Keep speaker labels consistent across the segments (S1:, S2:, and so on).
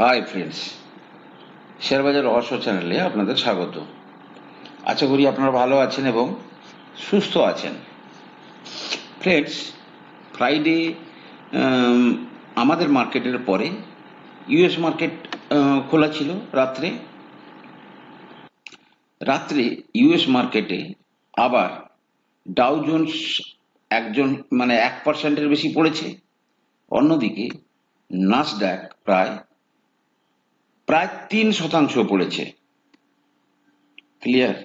S1: hi friends শেয়ারবাজার রহস্য চ্যানেলে আপনাদের স্বাগত আশা করি আপনারা ভালো আছেন এবং সুস্থ আছেন ফ্রেন্ডস ফ্রাইডে আমাদের মার্কেটের পরে ইউএস মার্কেট খোলা ছিল রাত্রে রাত্রে ইউএস মার্কেটে আবার ডাউ জোনস একজন মানে এক পার্সেন্টের বেশি পড়েছে অন্যদিকে নাসড্যাক প্রায় প্রায় তিন শতাংশ পড়েছে ক্লিয়ার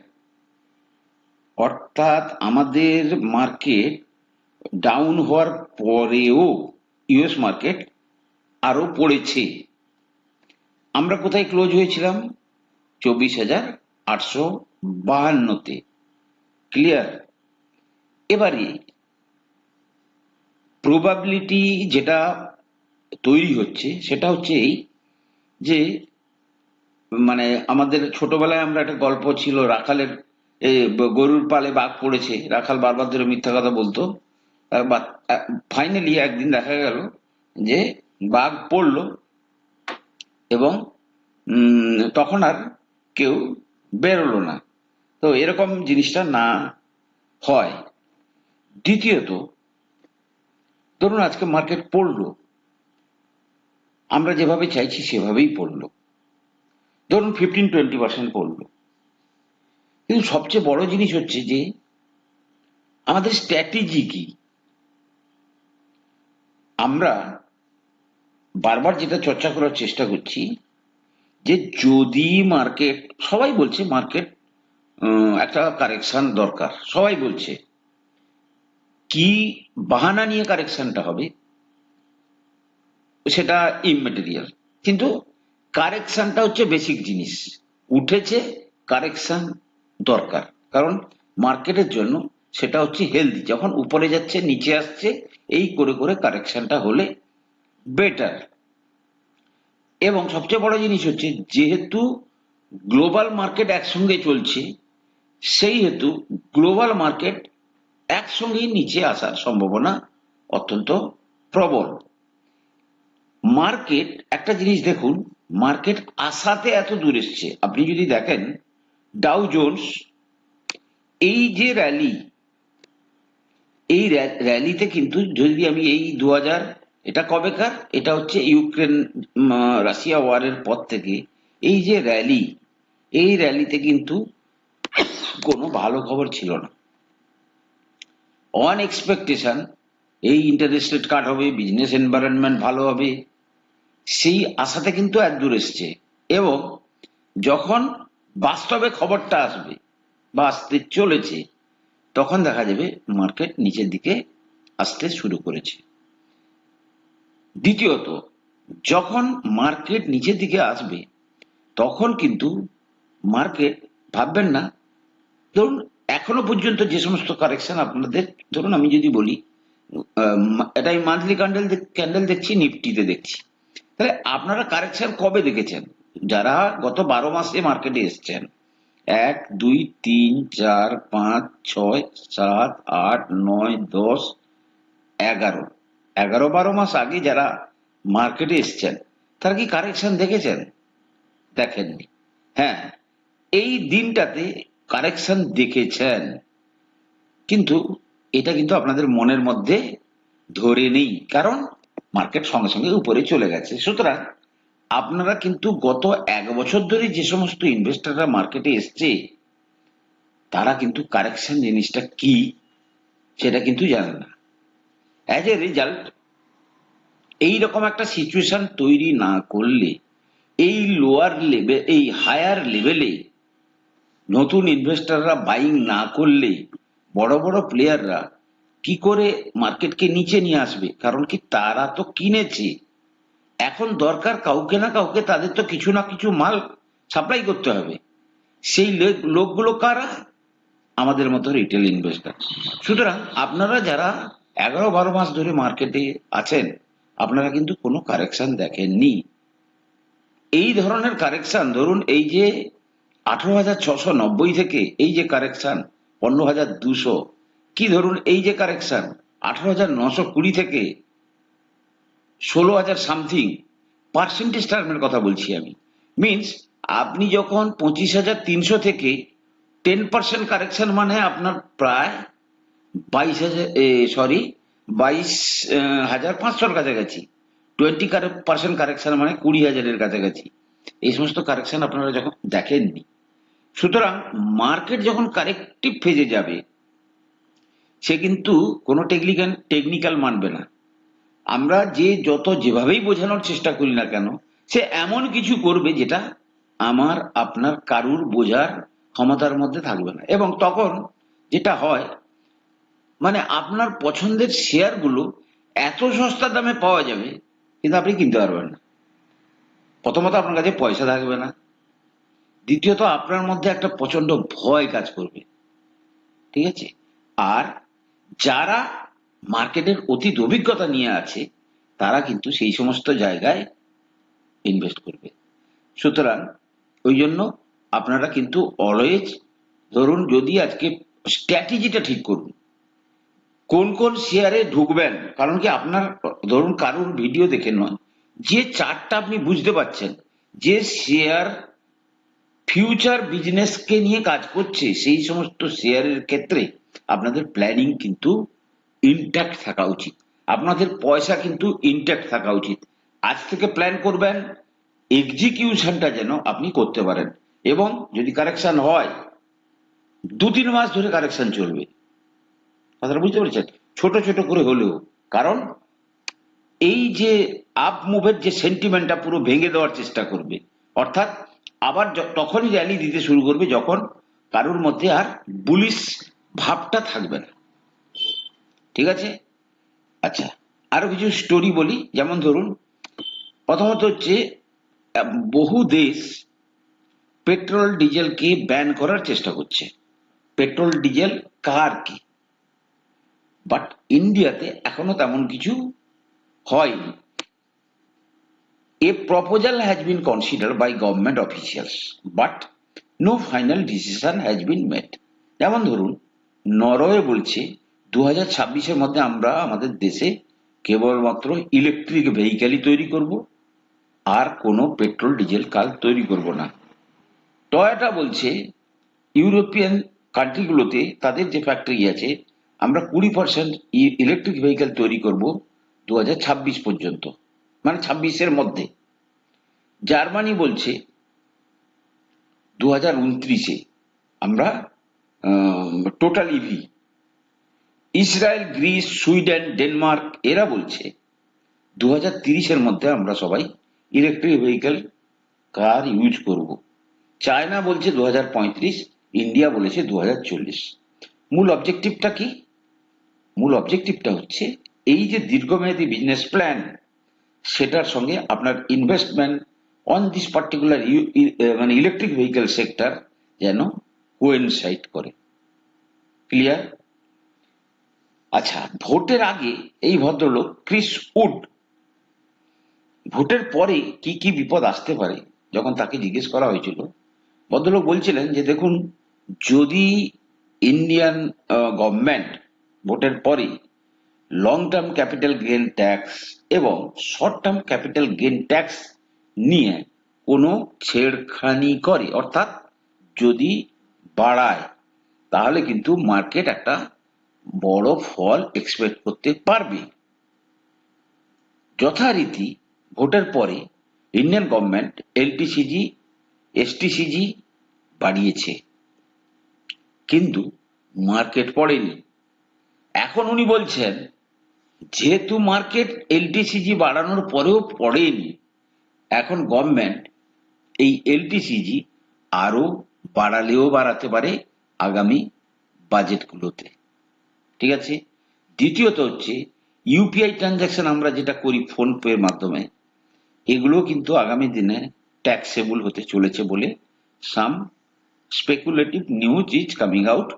S1: অর্থাৎ আমাদের মার্কেট ডাউন হওয়ার পরেও ইউএস মার্কেট আরও পড়েছে আমরা কোথায় ক্লোজ হয়েছিলাম চব্বিশ হাজার আটশো বাহান্নতে ক্লিয়ার এবারে প্রবাবিলিটি যেটা তৈরি হচ্ছে সেটা হচ্ছে এই যে মানে আমাদের ছোটবেলায় আমরা একটা গল্প ছিল রাখালের গরুর পালে বাঘ পড়েছে রাখাল বারবার ধরে মিথ্যা কথা বলতো ফাইনালি একদিন দেখা গেল যে বাঘ পড়ল এবং তখন আর কেউ বেরোলো না তো এরকম জিনিসটা না হয় দ্বিতীয়ত ধরুন আজকে মার্কেট পড়লো আমরা যেভাবে চাইছি সেভাবেই পড়লো ধরুন ফিফটিন টোয়েন্টি পার্সেন্ট পড়লো কিন্তু সবচেয়ে বড় জিনিস হচ্ছে যে আমাদের স্ট্র্যাটেজি কি আমরা বারবার যেটা চর্চা করার চেষ্টা করছি যে যদি মার্কেট সবাই বলছে মার্কেট একটা কারেকশন দরকার সবাই বলছে কি বাহানা নিয়ে কারেকশনটা হবে সেটা ইমেটেরিয়াল কিন্তু কারেকশনটা হচ্ছে বেসিক জিনিস উঠেছে কারেকশন দরকার কারণ মার্কেটের জন্য সেটা হচ্ছে হেলদি যখন উপরে যাচ্ছে নিচে আসছে এই করে করে কারেকশনটা হলে বেটার এবং সবচেয়ে বড় জিনিস হচ্ছে যেহেতু গ্লোবাল মার্কেট একসঙ্গে চলছে সেই হেতু গ্লোবাল মার্কেট একসঙ্গেই নিচে আসার সম্ভাবনা অত্যন্ত প্রবল মার্কেট একটা জিনিস দেখুন মার্কেট আসাতে এত দূর এসছে আপনি যদি দেখেন ডাউ জোন্স এই যে র্যালি এই র্যালিতে কিন্তু যদি আমি এই দু এটা কবেকার এটা হচ্ছে ইউক্রেন রাশিয়া ওয়ারের পর থেকে এই যে র্যালি এই র্যালিতে কিন্তু কোনো ভালো খবর ছিল না অন এই ইন্টারেস্ট রেট কাট হবে বিজনেস এনভায়রনমেন্ট ভালো হবে সেই আশাতে কিন্তু এক দূর এসছে এবং যখন বাস্তবে খবরটা আসবে বা আসতে চলেছে তখন দেখা যাবে মার্কেট নিচের দিকে আসতে শুরু করেছে দ্বিতীয়ত যখন মার্কেট নিচের দিকে আসবে তখন কিন্তু মার্কেট ভাববেন না ধরুন এখনো পর্যন্ত যে সমস্ত কারেকশন আপনাদের ধরুন আমি যদি বলি এটা মান্থলি ক্যান্ডেল ক্যান্ডেল দেখছি নিফটিতে দেখছি তাহলে আপনারা কারেকশন কবে দেখেছেন যারা গত বারো মাসে মার্কেটে এসছেন এক দুই তিন চার পাঁচ ছয় সাত আট নয় দশ এগারো এগারো বারো মাস আগে যারা মার্কেটে এসছেন তারা কি কারেকশন দেখেছেন দেখেননি হ্যাঁ এই দিনটাতে কারেকশন দেখেছেন কিন্তু এটা কিন্তু আপনাদের মনের মধ্যে ধরে নেই কারণ মার্কেট সঙ্গে সঙ্গে উপরে চলে গেছে সুতরাং আপনারা কিন্তু গত এক বছর ধরে যে সমস্ত ইনভেস্টাররা মার্কেটে এসছে তারা কিন্তু কারেকশন জিনিসটা কি সেটা কিন্তু জানে না অ্যাজ এ রেজাল্ট এইরকম একটা সিচুয়েশন তৈরি না করলে এই লোয়ার লেভেল এই হায়ার লেভেলে নতুন ইনভেস্টাররা বাইং না করলে বড় বড় প্লেয়াররা কি করে মার্কেটকে নিচে নিয়ে আসবে কারণ কি তারা তো কিনেছে এখন দরকার কাউকে না কাউকে তাদের তো কিছু না কিছু মাল সাপ্লাই করতে হবে সেই লোকগুলো কারা আমাদের মতো রিটেল ইনভেস্টার সুতরাং আপনারা যারা এগারো বারো মাস ধরে মার্কেটে আছেন আপনারা কিন্তু কোনো কারেকশন দেখেননি এই ধরনের কারেকশন ধরুন এই যে আঠারো হাজার ছশো নব্বই থেকে এই যে কারেকশন পনেরো হাজার দুশো কি ধরুন এই যে কারেকশন আঠারো হাজার নশো কুড়ি থেকে ষোলো হাজার সামথিং পার্সেন্টেজ টার্মের কথা বলছি আমি মিনস আপনি যখন পঁচিশ হাজার তিনশো থেকে টেন পার্সেন্ট কারেকশন মানে আপনার প্রায় বাইশ হাজার সরি বাইশ হাজার পাঁচশোর কাছাকাছি টোয়েন্টি পার্সেন্ট কারেকশন মানে কুড়ি হাজারের কাছাকাছি এই সমস্ত কারেকশন আপনারা যখন দেখেননি সুতরাং মার্কেট যখন কারেক্টিভ ফেজে যাবে সে কিন্তু কোনো টেকনিক্যাল টেকনিক্যাল মানবে না আমরা যে যত যেভাবেই বোঝানোর চেষ্টা করি না কেন সে এমন কিছু করবে যেটা আমার আপনার কারুর বোঝার ক্ষমতার মধ্যে থাকবে না এবং তখন যেটা হয় মানে আপনার পছন্দের শেয়ারগুলো এত সস্তা দামে পাওয়া যাবে কিন্তু আপনি কিনতে পারবেন না প্রথমত আপনার কাছে পয়সা থাকবে না দ্বিতীয়ত আপনার মধ্যে একটা প্রচন্ড ভয় কাজ করবে ঠিক আছে আর যারা মার্কেটের অতীত অভিজ্ঞতা নিয়ে আছে তারা কিন্তু সেই সমস্ত জায়গায় ইনভেস্ট করবে সুতরাং ওই জন্য আপনারা কিন্তু অলওয়েজ ধরুন যদি আজকে স্ট্র্যাটেজিটা ঠিক করুন কোন কোন শেয়ারে ঢুকবেন কারণ কি আপনার ধরুন কারুর ভিডিও দেখে নয় যে চার্টটা আপনি বুঝতে পারছেন যে শেয়ার ফিউচার বিজনেসকে নিয়ে কাজ করছে সেই সমস্ত শেয়ারের ক্ষেত্রে আপনাদের প্ল্যানিং কিন্তু ইনট্যাক্ট থাকা উচিত আপনাদের পয়সা কিন্তু ইনট্যাক্ট থাকা উচিত আজ থেকে প্ল্যান করবেন এক্সিকিউশনটা যেন আপনি করতে পারেন এবং যদি কারেকশন হয় দু তিন মাস ধরে কারেকশন চলবে কথাটা বুঝতে পেরেছেন ছোট ছোট করে হলেও কারণ এই যে আপ মুভের যে সেন্টিমেন্টটা পুরো ভেঙে দেওয়ার চেষ্টা করবে অর্থাৎ আবার তখনই র্যালি দিতে শুরু করবে যখন কারোর মধ্যে আর বুলিশ ভাবটা থাকবে না ঠিক আছে আচ্ছা আরো কিছু স্টোরি বলি যেমন ধরুন প্রথমত হচ্ছে বহু দেশ পেট্রোল ডিজেলকে ব্যান করার চেষ্টা করছে পেট্রোল ডিজেল কার কি বাট ইন্ডিয়াতে এখনো তেমন কিছু হয়নি a proposal has been consider by government officials, but no final decision has been made যেমন ধরুন নরওয়ে বলছে দু হাজার ছাব্বিশের মধ্যে আমরা আমাদের দেশে কেবলমাত্র ইলেকট্রিক ভেহিকেলই তৈরি করব আর কোনো পেট্রোল ডিজেল কাল তৈরি করব না টয়োটা বলছে ইউরোপিয়ান কান্ট্রিগুলোতে তাদের যে ফ্যাক্টরি আছে আমরা কুড়ি পার্সেন্ট ইলেকট্রিক ভেহিক্যাল তৈরি করব দু পর্যন্ত মানে ছাব্বিশের মধ্যে জার্মানি বলছে দু হাজার উনত্রিশে আমরা total EV Israel Greece Sweden Denmark এরা বলছে দু হাজার তিরিশের মধ্যে আমরা সবাই ইলেকট্রিক ভেহিকেল কার ইউজ করব চায়না বলছে দু হাজার পঁয়ত্রিশ ইন্ডিয়া বলেছে দু হাজার চল্লিশ মূল অবজেক্টিভটা কি মূল অবজেক্টিভটা হচ্ছে এই যে দীর্ঘমেয়াদী বিজনেস প্ল্যান সেটার সঙ্গে আপনার ইনভেস্টমেন্ট অন দিস পার্টিকুলার মানে ইলেকট্রিক ভেহিকেল সেক্টর যেন কোয়েনসাইট করে ক্লিয়ার আচ্ছা ভোটের আগে এই ভদ্রলোক ক্রিস উড ভোটের পরে কি কি বিপদ আসতে পারে যখন তাকে জিজ্ঞেস করা হয়েছিল ভদ্রলোক বলছিলেন যে দেখুন যদি ইন্ডিয়ান গভর্নমেন্ট ভোটের পরে long term capital gain tax এবং short term capital gain tax নিয়ে কোনো ছেড়খানি করে অর্থাৎ যদি বাড়ায় তাহলে কিন্তু মার্কেট একটা বড় ফল এক্সপেক্ট করতে পারবে যথারীতি ভোটের পরে ইন্ডিয়ান গভর্নমেন্ট এলটিসিজি এসটিসিজি বাড়িয়েছে কিন্তু মার্কেট পড়েনি এখন উনি বলছেন যেহেতু মার্কেট এলটিসিজি বাড়ানোর পরেও পড়েনি এখন গভর্নমেন্ট এই এলটিসিজি আরও বাড়ালেও বাড়াতে পারে আগামী বাজেটগুলোতে ঠিক আছে দ্বিতীয়ত হচ্ছে ইউপিআই ট্রানজাকশন আমরা যেটা করি ফোনপের মাধ্যমে এগুলো কিন্তু আগামী দিনে ট্যাক্সেবল হতে চলেছে বলে some speculative news is coming out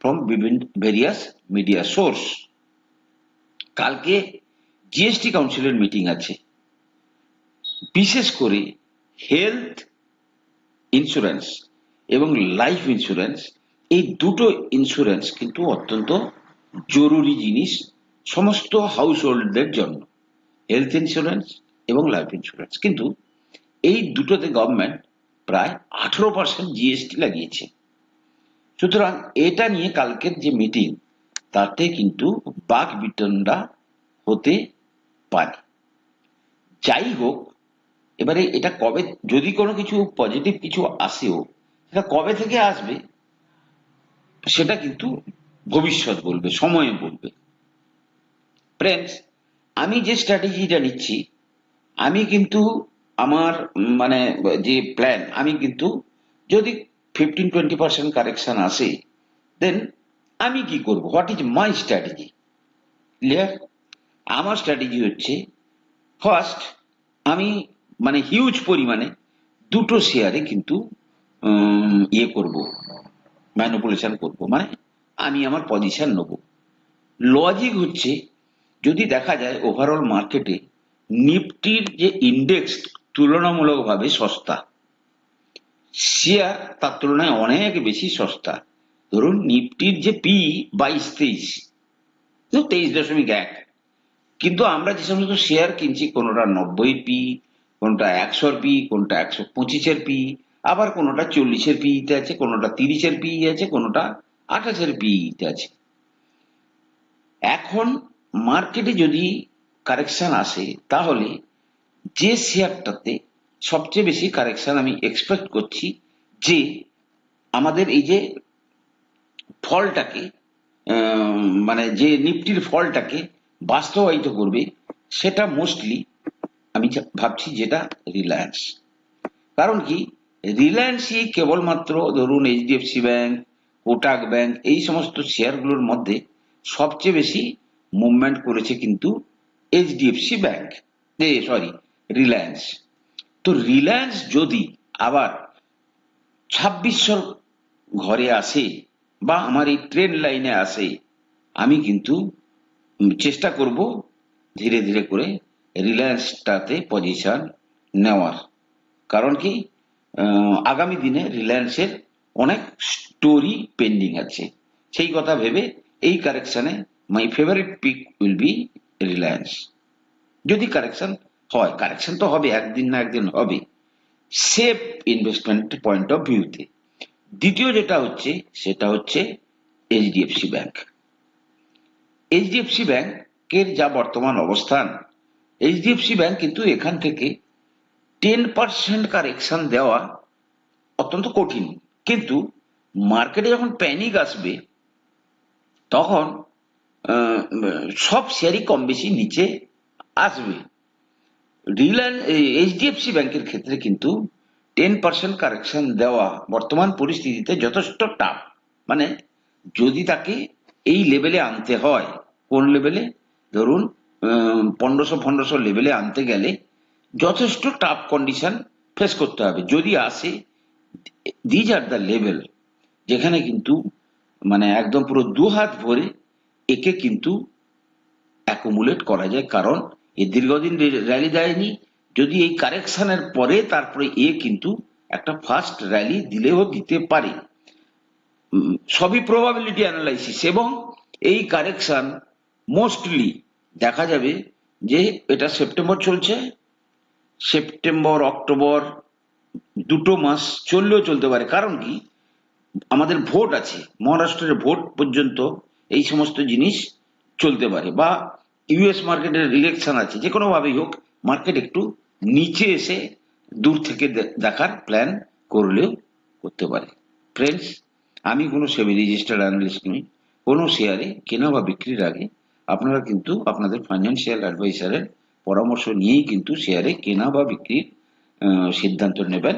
S1: from বিভিন্ন ভেরিয়াস মিডিয়া সোর্স কালকে জিএসটি কাউন্সিলের মিটিং আছে বিশেষ করে হেলথ ইন্স্যুরেন্স এবং লাইফ ইন্স্যুরেন্স এই দুটো ইন্স্যুরেন্স কিন্তু অত্যন্ত জরুরি জিনিস সমস্ত হাউস হোল্ডদের জন্য হেলথ ইন্স্যুরেন্স এবং লাইফ ইন্স্যুরেন্স কিন্তু এই দুটোতে গভর্নমেন্ট প্রায় আঠেরো পার্সেন্ট জিএসটি লাগিয়েছে সুতরাং এটা নিয়ে কালকের যে মিটিং তাতে কিন্তু বাক বিতণ্ডা হতে পারে যাই হোক এবারে এটা কবে যদি কোনো কিছু পজিটিভ কিছু আসেও এটা কবে থেকে আসবে সেটা কিন্তু ভবিষ্যৎ বলবে সময়ে বলবে ফ্রেন্ডস আমি যে স্ট্র্যাটেজিটা নিচ্ছি আমি কিন্তু আমার মানে যে প্ল্যান আমি কিন্তু যদি ফিফটিন টোয়েন্টি পার্সেন্ট কারেকশন আসে দেন আমি কি করব what is my strategy clear আমার স্ট্র্যাটেজি হচ্ছে ফার্স্ট আমি মানে হিউজ পরিমাণে দুটো শেয়ারে কিন্তু ইয়ে করব ম্যানুপুলেশন করব মানে আমি আমার পজিশন নেব লজিক হচ্ছে যদি দেখা যায় ওভারঅল মার্কেটে নিফটির যে ইন্ডেক্স তুলনামূলকভাবে সস্তা শেয়ার তার তুলনায় অনেক বেশি সস্তা ধরুন নিফটির যে পি বাইশ তেইশ তেইশ দশমিক এক কিন্তু আমরা যে সমস্ত শেয়ার কিনছি কোনোটা নব্বই পি কোনটা একশোর পি কোনটা একশো পঁচিশের পি আবার কোনোটা চল্লিশের পিইতে আছে কোনোটা তিরিশের পিই আছে কোনোটা আঠাশের পিইতে আছে এখন মার্কেটে যদি কারেকশন আসে তাহলে যে শেয়ারটাতে সবচেয়ে বেশি কারেকশন আমি এক্সপেক্ট করছি যে আমাদের এই যে ফলটাকে মানে যে নিফটির ফলটাকে বাস্তবায়িত করবে সেটা মোস্টলি আমি ভাবছি যেটা রিলায়েন্স কারণ কি রিলায়েন্সই কেবলমাত্র ধরুন এইচডিএফসি ব্যাঙ্ক কোটাক ব্যাঙ্ক এই সমস্ত শেয়ারগুলোর মধ্যে সবচেয়ে বেশি মুভমেন্ট করেছে কিন্তু এইচডিএফসি ব্যাঙ্ক এ সরি রিলায়েন্স তো রিলায়েন্স যদি আবার ছাব্বিশশোর ঘরে আসে বা আমার এই ট্রেন লাইনে আসে আমি কিন্তু চেষ্টা করব ধীরে ধীরে করে রিলায়েন্সটাতে পজিশন নেওয়ার কারণ কি আগামী দিনে রিলায়েন্সের অনেক স্টোরি পেন্ডিং আছে সেই কথা ভেবে এই কারেকশানে my favourite pick will be Reliance যদি কারেকশন হয় কারেকশন তো হবে একদিন না একদিন হবে সেফ ইনভেস্টমেন্ট পয়েন্ট অফ ভিউতে দ্বিতীয় যেটা হচ্ছে সেটা হচ্ছে এইচডিএফসি ব্যাংক এইচডিএফসি ব্যাংকের যা বর্তমান অবস্থান এইচডিএফসি ব্যাংক কিন্তু এখান থেকে টেন পার্সেন্ট কারেকশন দেওয়া অত্যন্ত কঠিন কিন্তু মার্কেটে যখন প্যানিক আসবে তখন সব শেয়ারই কম বেশি নিচে আসবে রিলায়েন্স এইচডিএফসি ব্যাংকের ক্ষেত্রে কিন্তু টেন পার্সেন্ট কারেকশন দেওয়া বর্তমান পরিস্থিতিতে যথেষ্ট টাফ মানে যদি তাকে এই লেভেলে আনতে হয় কোন লেভেলে ধরুন পনেরোশো পনেরোশো লেভেলে আনতে গেলে যথেষ্ট টাফ কন্ডিশন ফেস করতে হবে যদি আসে দিজ আর দ্য লেভেল যেখানে কিন্তু মানে একদম পুরো দু হাত ভরে একে কিন্তু অ্যাকুমুলেট করা যায় কারণ এ দীর্ঘদিন র্যালি দেয়নি যদি এই কারেকশনের পরে তারপরে এ কিন্তু একটা ফার্স্ট র্যালি দিলেও দিতে পারে সবই প্রবাবিলিটি অ্যানালাইসিস এবং এই কারেকশন মোস্টলি দেখা যাবে যে এটা সেপ্টেম্বর চলছে সেপ্টেম্বর অক্টোবর দুটো মাস চললেও চলতে পারে কারণ কি আমাদের ভোট আছে মহারাষ্ট্রের ভোট পর্যন্ত এই সমস্ত জিনিস চলতে পারে বা ইউএস মার্কেটের রিলেকশন আছে যে কোনোভাবেই হোক মার্কেট একটু নিচে এসে দূর থেকে দেখার প্ল্যান করলেও করতে পারে ফ্রেন্ডস আমি কোনো সেমি রেজিস্টার্ড অ্যানালিস্ট নই কোনো শেয়ারে কেনা বা বিক্রির আগে আপনারা কিন্তু আপনাদের ফাইন্যান্সিয়াল অ্যাডভাইসারের পরামর্শ নিয়েই কিন্তু শেয়ারে কেনা বা বিক্রির সিদ্ধান্ত নেবেন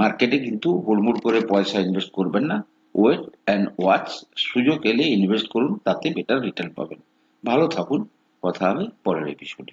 S1: মার্কেটে কিন্তু হুড়মুড় করে পয়সা ইনভেস্ট করবেন না ওয়েট অ্যান্ড ওয়াচ সুযোগ এলে ইনভেস্ট করুন তাতে বেটার রিটার্ন পাবেন ভালো থাকুন কথা হবে পরের এপিসোডে